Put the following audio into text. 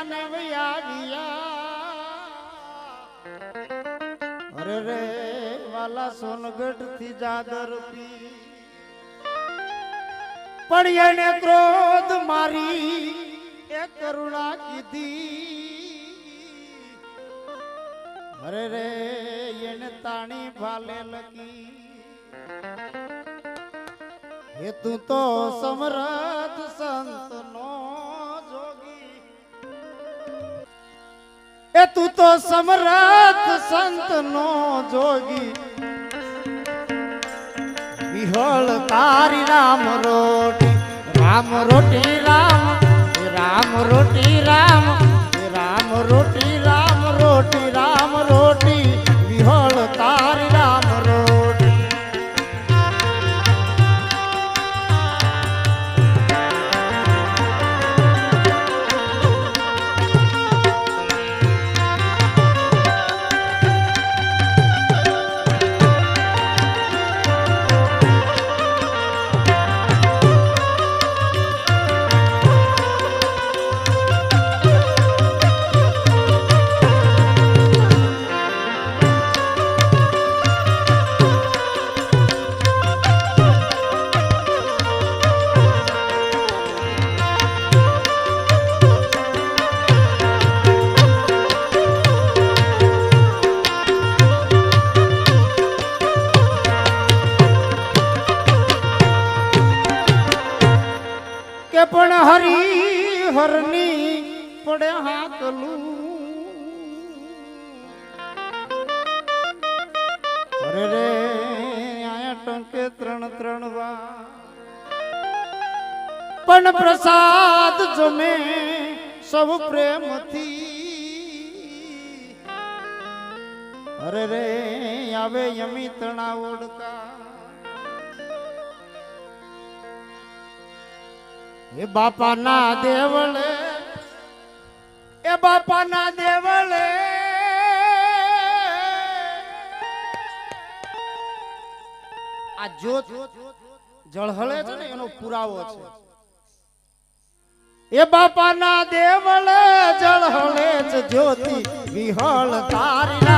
આવ્યા અરે રે, વાલા સોનગઢથી જાદર પણ એને ક્રોધ મારી, એ કરુણા કીધી. અરે રે, એને તાણી ભાલે લગી હે તું તો સમરથ સંત એ તું તો સમરથ સંત નો જોગી. વિહળ તારી રામ રોટી રામ રોટી રામ રામ રોટી રામ રામ રોટી પણ હરી હરની પડે હાકલું અરે રે, આયા ટંકે ત્રણ ત્રણ વાર. પણ પ્રસાદ જમે સૌ પ્રેમથી. અરે રે, આવે યમી તણા ઓડકા એ બાપાના દેવળે, એ બાપાના દેવળે. આ જ્યોત જળહળે છે ને, એનો પુરાવો છે. એ બાપાના દેવળે જળહળે જ જ્યોતિ વિહળ તારી